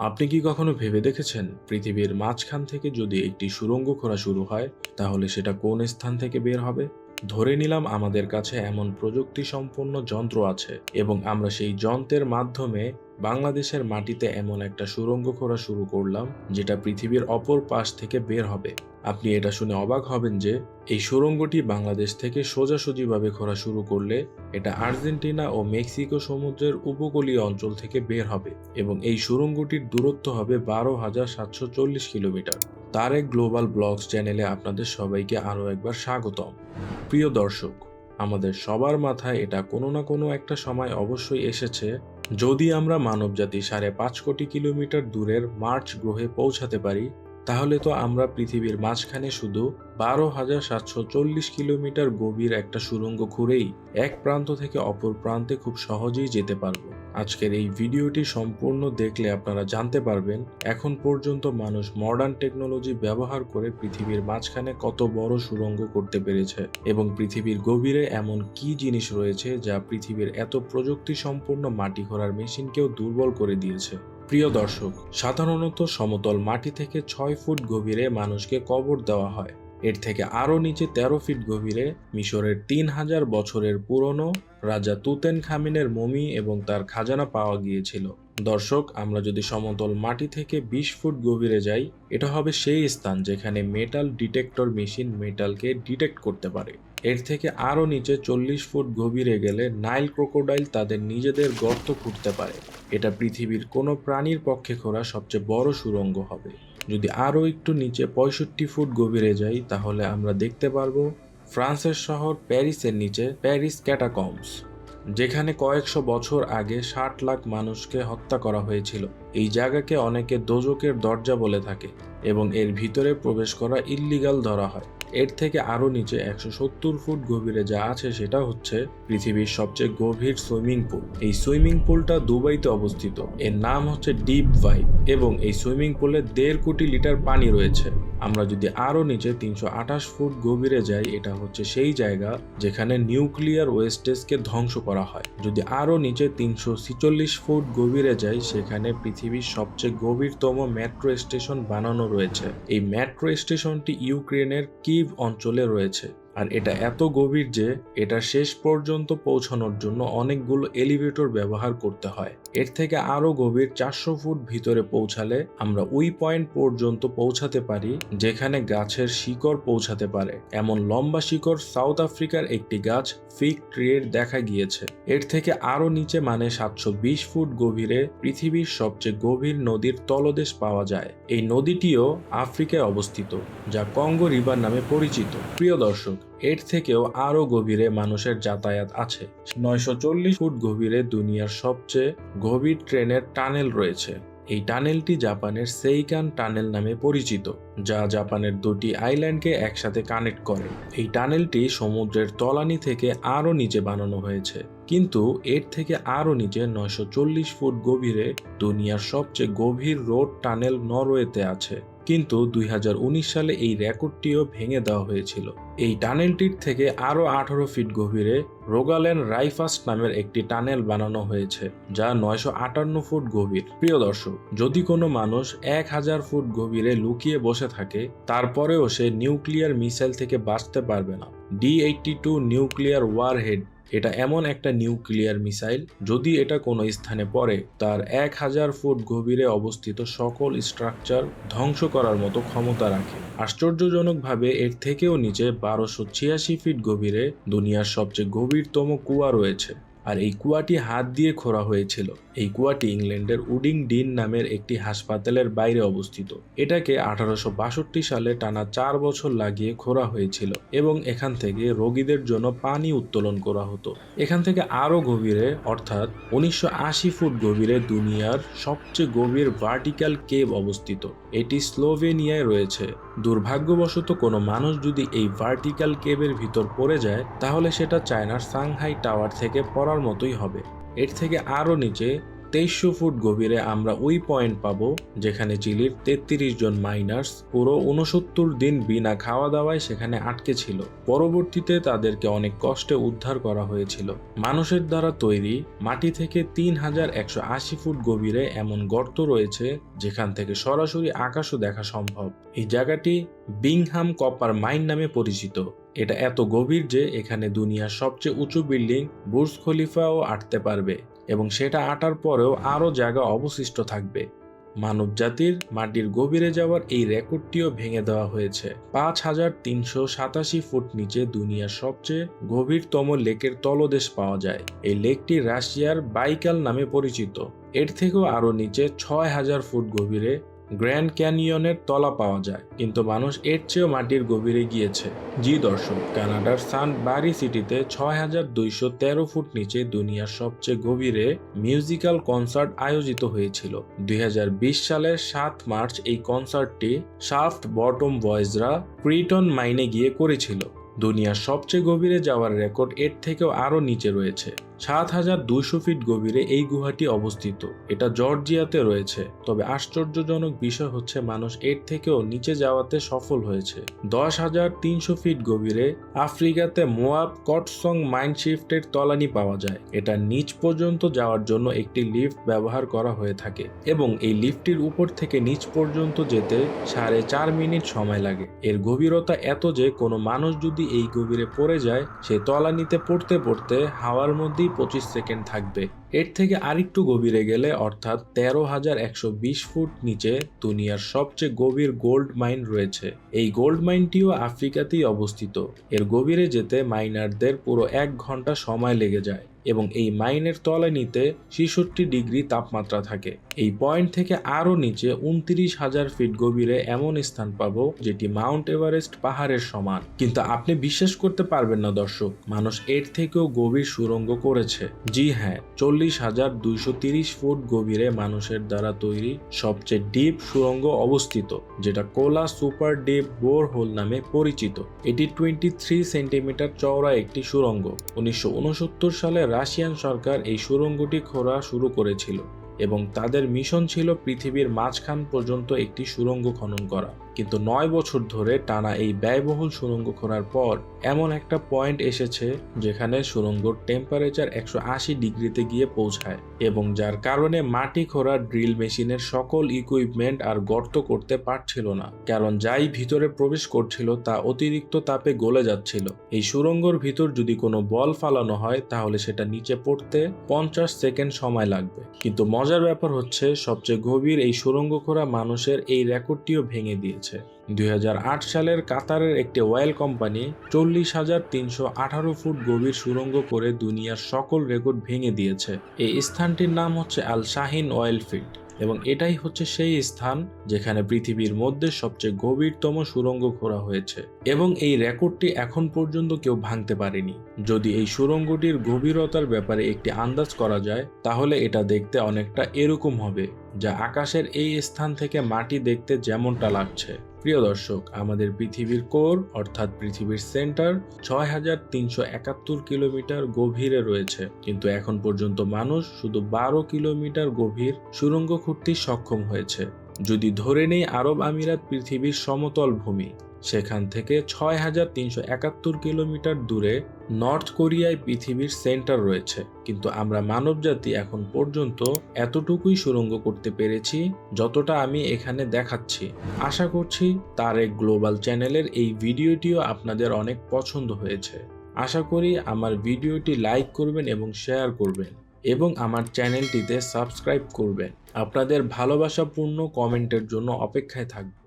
আপনি কি কখনো ভেবে দেখেছেন পৃথিবীর মাঝখান থেকে যদি একটি সুরঙ্গ খোঁড়া শুরু হয়, তাহলে সেটা কোন স্থান থেকে বের হবে? ধরে নিলাম আমাদের কাছে এমন প্রযুক্তি সম্পন্ন যন্ত্র আছে এবং আমরা সেই যন্ত্রের মাধ্যমে বাংলাদেশের মাটিতে এমন একটা সুরঙ্গ খোঁড়া শুরু করলাম, যেটা পৃথিবীর অপর পাশ থেকে বের হবে। আপনি এটা শুনে অবাক হবেন যে, এই সুরঙ্গটি বাংলাদেশ থেকে সোজাসুজিভাবে খোঁড়া শুরু করলে এটা আর্জেন্টিনা ও মেক্সিকো সমুদ্রের উপকূলীয় অঞ্চল থেকে বের হবে এবং এই সুরঙ্গটির দূরত্ব হবে বারো হাজার সাতশো চল্লিশ কিলোমিটার। তারেক গ্লোবাল ব্লগস চ্যানেলে আপনাদের সবাইকে আরও একবার স্বাগতম। প্রিয় দর্শক, আমাদের সবার মাথায় এটা কোনো না কোনো একটা সময় অবশ্যই এসেছে যদি আমরা মানবজাতি সাড়ে পাঁচ কোটি কিলোমিটার দূরের মার্চ গ্রহে পৌঁছাতে পারি, তাহলে তো আমরা পৃথিবীর মাঝখানে শুধু বারো হাজার সাতশো চল্লিশ কিলোমিটার গভীর একটা সুরঙ্গ ঘুরেই এক প্রান্ত থেকে অপর প্রান্তে খুব সহজেই যেতে পারব। আজকের এই ভিডিওটি সম্পূর্ণ দেখলে আপনারা জানতে পারবেন, এখন পর্যন্ত মানুষ মডার্ন টেকনোলজি ব্যবহার করে পৃথিবীর মাঝখানে কত বড় সুড়ঙ্গ করতে পেরেছে এবং পৃথিবীর গভীরে এমন কি জিনিস রয়েছে যা পৃথিবীর এত প্রযুক্তি সম্পন্ন মাটি খোঁড়ার মেশিনকেও দুর্বল করে দিয়েছে? প্রিয় দর্শক, সাধারণত সমতল মাটি থেকে ছয় ফুট গভীরে মানুষকে কবর দেওয়া হয়। এর থেকে আরও নিচে তেরো ফিট গভীরে মিশরের তিন হাজার বছরের পুরনো রাজা তুতেন খামিনের মমি এবং তার খাজানা পাওয়া গিয়েছিল। দর্শক, আমরা যদি সমতল মাটি থেকে বিশ ফুট গভীরে যাই, এটা হবে সেই স্থান যেখানে মেটাল ডিটেক্টর মেশিন মেটালকে ডিটেক্ট করতে পারে। এর থেকে আরও নিচে চল্লিশ ফুট গভীরে গেলে নাইল ক্রোকোডাইল তাদের নিজেদের গর্ত খুঁড়তে পারে। এটা পৃথিবীর কোনো প্রাণীর পক্ষে খোঁড়া সবচেয়ে বড় সুড়ঙ্গ হবে। যদি আরও একটু নিচে পঁয়ষট্টি ফুট গভীরে যাই, তাহলে আমরা দেখতে পারব ফ্রান্সের শহর প্যারিসের নিচে প্যারিস ক্যাটাকমস যেখানে কয়েকশো বছর আগে ষাট লাখ মানুষকে হত্যা করা হয়েছিল। এই জায়গাকে অনেকে দোজকের দরজা বলে থাকে এবং এর ভিতরে প্রবেশ করা ইল্লিগাল ধরা হয়। এর থেকে আরও নিচে একশো সত্তর ফুট গভীরে যা আছে সেটা হচ্ছে পৃথিবীর সবচেয়ে গভীর সুইমিং পুল। এই সুইমিং পুলটা দুবাইতে অবস্থিত। এর নাম হচ্ছে ডিপ ভাইব এবং এই সুইমিং পুলে দেড় কোটি লিটার পানি রয়েছে। আমরা যদি আরও নিচে তিনশো আঠাশ ফুট গভীরে যাই, এটা হচ্ছে সেই জায়গা যেখানে নিউক্লিয়ার ওয়েস্টেজকে ধ্বংস করা হয়। যদি আরও নিচে তিনশো ফুট গভীরে যাই, সেখানে পৃথিবীর সবচেয়ে গভীরতম মেট্রো স্টেশন বানানো রয়েছে। এই মেট্রো স্টেশনটি ইউক্রেনের কিভ অঞ্চলে রয়েছে। আর এটা এত গভীর যে এটা শেষ পর্যন্ত পৌঁছানোর জন্য অনেকগুলো এলিভেটর ব্যবহার করতে হয়। এর থেকে আরও গভীর চারশো ফুট ভিতরে পৌঁছালে আমরা ওই পয়েন্ট পর্যন্ত পৌঁছাতে পারি যেখানে গাছের শিকড় পৌঁছাতে পারে। এমন লম্বা শিকড় সাউথ আফ্রিকার একটি গাছ ফিক ট্রিয়ের দেখা গিয়েছে। এর থেকে আরও নিচে মানে সাতশো বিশ ফুট গভীরে পৃথিবীর সবচেয়ে গভীর নদীর তলদেশ পাওয়া যায়। এই নদীটিও আফ্রিকায় অবস্থিত, যা কঙ্গো রিভার নামে পরিচিত। প্রিয় দর্শক এর থেকেও আরও গভীরে মানুষের যাতায়াত আছে। নয়শো চল্লিশ ফুট গভীরে দুনিয়ার সবচেয়ে গভীর ট্রেনের টানেল রয়েছে। এই টানেলটি জাপানের সেইকান টানেল নামে পরিচিত, যা জাপানের দুটি আইল্যান্ডকে একসাথে কানেক্ট করে। এই টানেলটি সমুদ্রের তলানি থেকে আরও নিচে বানানো হয়েছে, কিন্তু এর থেকে আরও নিচে নয়শো চল্লিশ ফুট গভীরে দুনিয়ার সবচেয়ে গভীর রোড টানেল নরওয়েতে আছে। কিন্তু দুই হাজার উনিশ সালে এই রেকর্ডটিও ভেঙে দেওয়া হয়েছিল। এই টানেলটির থেকে আরও আঠারো ফিট গভীরে রোগাল্যান্ড রাইফাস্ট নামের একটি টানেল বানানো হয়েছে, যা নয়শো আটান্ন ফুট গভীর। প্রিয় দর্শক, যদি কোনো মানুষ এক হাজার ফুট গভীরে লুকিয়ে বসে থাকে, তারপরেও সে নিউক্লিয়ার মিসাইল থেকে বাঁচতে পারবে না। D eighty two nuclear warhead এটা এমন একটা নিউক্লিয়ার মিসাইল, যদি এটা কোনো স্থানে পড়ে, তার এক হাজার ফুট গভীরে অবস্থিত সকল স্ট্রাকচার ধ্বংস করার মতো ক্ষমতা রাখে। আশ্চর্যজনকভাবে, এর থেকেও নিচে বারোশো ছিয়াশি ফিট গভীরে দুনিয়ার সবচেয়ে গভীরতম কুয়া রয়েছে, আর এই কুয়াটি হাত দিয়ে খোরা হয়েছিল। এই কুয়াটি ইংল্যান্ডের উডিং ডিন নামের একটি হাসপাতালের বাইরে অবস্থিত। এটাকে আঠারোশো বাষট্টি সালে টানা চার বছর লাগিয়ে খোঁড়া হয়েছিল এবং এখান থেকে রোগীদের জন্য পানি উত্তোলন করা হতো। এখান থেকে আরও গভীরে, অর্থাৎ উনিশশো আশি ফুট গভীরে দুনিয়ার সবচেয়ে গভীর ভার্টিক্যাল কেভ অবস্থিত। এটি স্লোভেনিয়ায় রয়েছে। দুর্ভাগ্যবশত কোনো মানুষ যদি এই ভার্টিক্যাল কেবের ভিতর পড়ে যায়, তাহলে সেটা চায়নার সাংহাই টাওয়ার থেকে পড়ার মতোই হবে। এর থেকে আরও নিচে তেইশশো ফুট গভীরে আমরা ওই পয়েন্ট পাবো যেখানে চিলির তেত্রিশ জন মাইনার্স পুরো উনসত্তর দিন বিনা খাওয়া দাওয়ায় সেখানে আটকে ছিল। পরবর্তীতে তাদেরকে অনেক কষ্টে উদ্ধার করা হয়েছিল। মানুষের দ্বারা তৈরি মাটি থেকে তিন হাজার একশো আশি ফুট গভীরে এমন গর্ত রয়েছে যেখান থেকে সরাসরি আকাশও দেখা সম্ভব। এই জায়গাটি বিংহাম কপার মাইন নামে পরিচিত। এটা এত গভীর যে এখানে দুনিয়ার সবচেয়ে উঁচু বিল্ডিং বুর্জ খলিফাও আটতে পারবে। এবং সেটা আটার পরেও আরও জায়গা অবশিষ্ট থাকবে। মানব জাতির মাটির গভীরে যাওয়ার এই রেকর্ডটিও ভেঙে দেওয়া হয়েছে। পাঁচ হাজার তিনশো সাতাশি ফুট নিচে দুনিয়ার সবচেয়ে গভীরতম লেকের তলদেশ পাওয়া যায়। এই লেকটি রাশিয়ার বাইকাল নামে পরিচিত। এর থেকেও আরও নিচে ছয় হাজার ফুট গভীরে গ্র্যান্ড ক্যানিয়নের তলা পাওয়া যায়, কিন্তু মানুষ এর চেয়েও মাটির গভীরে গিয়েছে। জি দর্শক, কানাডার সান বারি সিটিতে ছয় হাজার দুইশো তেরো ফুট নিচে দুনিয়ার সবচেয়ে গভীরে মিউজিক্যাল কনসার্ট আয়োজিত হয়েছিল। দুই হাজার বিশ সালের সাত মার্চ এই কনসার্টটি শাফট বটম বয়েজরা ক্রিটন মাইনে গিয়ে করেছিল। দুনিয়ার সবচেয়ে গভীরে যাওয়ার রেকর্ড এর থেকেও আরও নিচে রয়েছে। সাত হাজার দুইশো ফিট গভীরে এই গুহাটি অবস্থিত। এটা জর্জিয়াতে রয়েছে। তবে আশ্চর্যজনক বিষয় হচ্ছে মানুষ এর থেকেও নিচে যাওয়াতে সফল হয়েছে। দশ হাজার তিনশো ফিট গভীরে আফ্রিকাতে মোয়াব কটসং মাইন শিফটের তলানি পাওয়া যায়। এটা নিচ পর্যন্ত যাওয়ার জন্য একটি লিফট ব্যবহার করা হয়ে থাকে এবং এই লিফটটির উপর থেকে নিচ পর্যন্ত যেতে সাড়ে চার মিনিট সময় লাগে। এর গভীরতা এত যে কোনো মানুষ যদি এই গভীরে পড়ে যায়, সে তলানিতে পড়তে পড়তে হাওয়ার মধ্যেই পঁচিশ সেকেন্ড থাকবে। এর থেকে আরেকটু গভীরে গেলে অর্থাৎ তেরো হাজার একশো বিশ ফুট নিচে দুনিয়ার সবচেয়ে গভীর গোল্ড মাইন রয়েছে। এই গোল্ড মাইনটিও আফ্রিকাতেই অবস্থিত। এর গভীরে যেতে মাইনারদের পুরো এক ঘণ্টা সময় লেগে যায় এবং এই মাইনের তলানিতে ছেষট্টি ডিগ্রি তাপমাত্রা থাকে। এই পয়েন্ট থেকে আরও নিচে উনত্রিশ হাজার ফিট গভীরে এমন স্থান পাবো যেটি মাউন্ট এভারেস্ট পাহাড়ের সমান। কিন্তু আপনি বিশ্বাস করতে পারবেন না দর্শক, মানুষ এর থেকেও গভীর সুরঙ্গ করেছে। জি হ্যাঁ চল্লিশ হাজার দুইশো তিরিশ ফুট গভীরে মানুষের দ্বারা তৈরি সবচেয়ে ডিপ সুরঙ্গ অবস্থিত, যেটা Kola super deep bore hole নামে পরিচিত। এটি টোয়েন্টি থ্রি সেন্টিমিটার চওড়া একটি সুরঙ্গ। উনিশশো উনসত্তর সালে রাশিয়ান সরকার এই সুরঙ্গটি খোঁড়া শুরু করেছিল। এবং তাদের মিশন ছিল পৃথিবীর মাঝখান পর্যন্ত একটি সুরঙ্গ খনন করা। কিন্তু নয় বছর ধরে টানা এই ব্যয়বহুল সুরঙ্গ খোঁড়ার পর এমন একটা পয়েন্ট এসেছে যেখানে সুড়ঙ্গর টেম্পারেচার একশো আশি ডিগ্রিতে গিয়ে পৌঁছায় এবং যার কারণে মাটি খোঁড়ার ড্রিল মেশিনের সকল ইকুইপমেন্ট আর গর্ত করতে পারছিল না। কারণ যাই ভিতরে প্রবেশ করছিল তা অতিরিক্ত তাপে গলে যাচ্ছিল। এই সুড়ঙ্গর ভিতর যদি কোনো বল ফালানো হয়, তাহলে সেটা নিচে পড়তে পঞ্চাশ সেকেন্ড সময় লাগবে। কিন্তু মজার ব্যাপার হচ্ছে, সবচেয়ে গভীর এই সুড়ঙ্গ খোঁড়া মানুষের এই রেকর্ডটিও ভেঙে দিয়েছে দুই সালের কাতারের একটি অয়েল কোম্পানি চল্লিশ হাজার তিনশো আঠারো ফুট গভীর সুরঙ্গ করে দুনিয়ার সকল রেকর্ড ভেঙে দিয়েছে। এই স্থানটির নাম হচ্ছে আল শাহিন অয়েল ফিল্ড। এবং এটাই হচ্ছে সেই স্থান যেখানে পৃথিবীর মধ্যে সবচেয়ে গভীরতম সুরঙ্গ খোঁড়া হয়েছে। এবং এই রেকর্ডটি এখন পর্যন্ত কেউ ভাঙতে পারেনি। যদি এই সুরঙ্গটির গভীরতার ব্যাপারে একটি আন্দাজ করা যায়, তাহলে এটা দেখতে অনেকটা এরকম হবে, যা আকাশের এই স্থান থেকে মাটি দেখতে যেমনটা লাগছে। প্রিয় দর্শক, আমাদের পৃথিবীর কোর, অর্থাৎ পৃথিবীর সেন্টার ছয় হাজার তিনশো একাত্তর কিলোমিটার গভীরে রয়েছে। কিন্তু এখন পর্যন্ত মানুষ শুধু বারো কিলোমিটার গভীর সুরঙ্গ খুঁড়তে সক্ষম হয়েছে। যদি ধরে নেই আরব আমিরাত পৃথিবীর সমতল ভূমি, সেখান থেকে ছয় হাজার তিনশো একাত্তর কিলোমিটার দূরে নর্থ কোরিয়ায় পৃথিবীর সেন্টার রয়েছে, কিন্তু আমরা মানবজাতি এখন পর্যন্ত এতটুকুই সুড়ঙ্গ করতে পেরেছি যতটা আমি এখানে দেখাচ্ছি। আশা করছি তার এক গ্লোবাল চ্যানেলের এই ভিডিওটিও আপনাদের অনেক পছন্দ হয়েছে। আশা করি আমার ভিডিওটি লাইক করবেন এবং শেয়ার করবেন এবং আমার চ্যানেলটিতে সাবস্ক্রাইব করবেন। আপনাদের ভালোবাসাপূর্ণ কমেন্টের জন্য অপেক্ষায় থাকবে